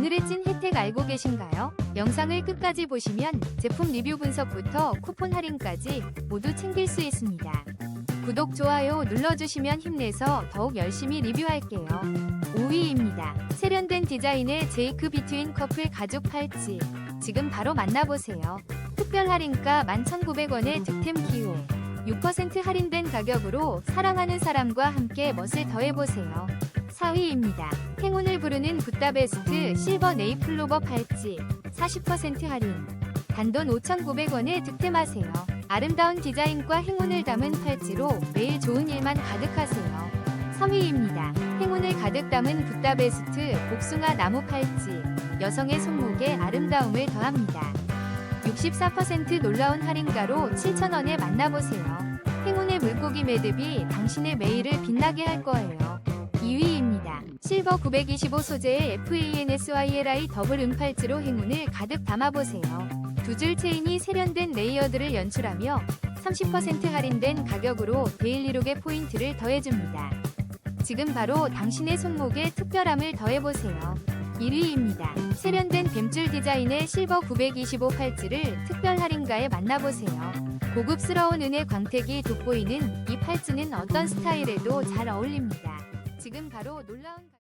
오늘의 찐 혜택 알고 계신가요? 영상을 끝까지 보시면 제품 리뷰 분석부터 쿠폰 할인까지 모두 챙길 수 있습니다. 구독, 좋아요 눌러주시면 힘내서 더욱 열심히 리뷰할게요. 5위입니다. 세련된 디자인의 제이크 비트윈 커플 가죽 팔찌. 지금 바로 만나보세요. 특별 할인가 11,900원의 득템 기호. 6% 할인된 가격으로 사랑하는 사람과 함께 멋을 더해보세요. 4위입니다. 행운을 부르는 굿다베스트 실버 네이플로버 팔찌 40% 할인 단돈 5,900원에 득템하세요. 아름다운 디자인과 행운을 담은 팔찌로 매일 좋은 일만 가득하세요. 3위입니다. 행운을 가득 담은 굿다베스트 복숭아 나무 팔찌 여성의 손목에 아름다움을 더합니다. 64% 놀라운 할인가로 7,000원에 만나보세요. 행운의 물고기 매듭이 당신의 매일을 빛나게 할 거예요. 2위입니다. 실버 925 소재의 FANSYLI 더블 은팔찌로 행운을 가득 담아보세요. 두 줄 체인이 세련된 레이어드를 연출하며 30% 할인된 가격으로 데일리룩의 포인트를 더해줍니다. 지금 바로 당신의 손목에 특별함을 더해보세요. 1위입니다. 세련된 뱀줄 디자인의 실버 925 팔찌를 특별 할인가에 만나보세요. 고급스러운 은의 광택이 돋보이는 이 팔찌는 어떤 스타일에도 잘 어울립니다. 지금 바로 놀라운 가-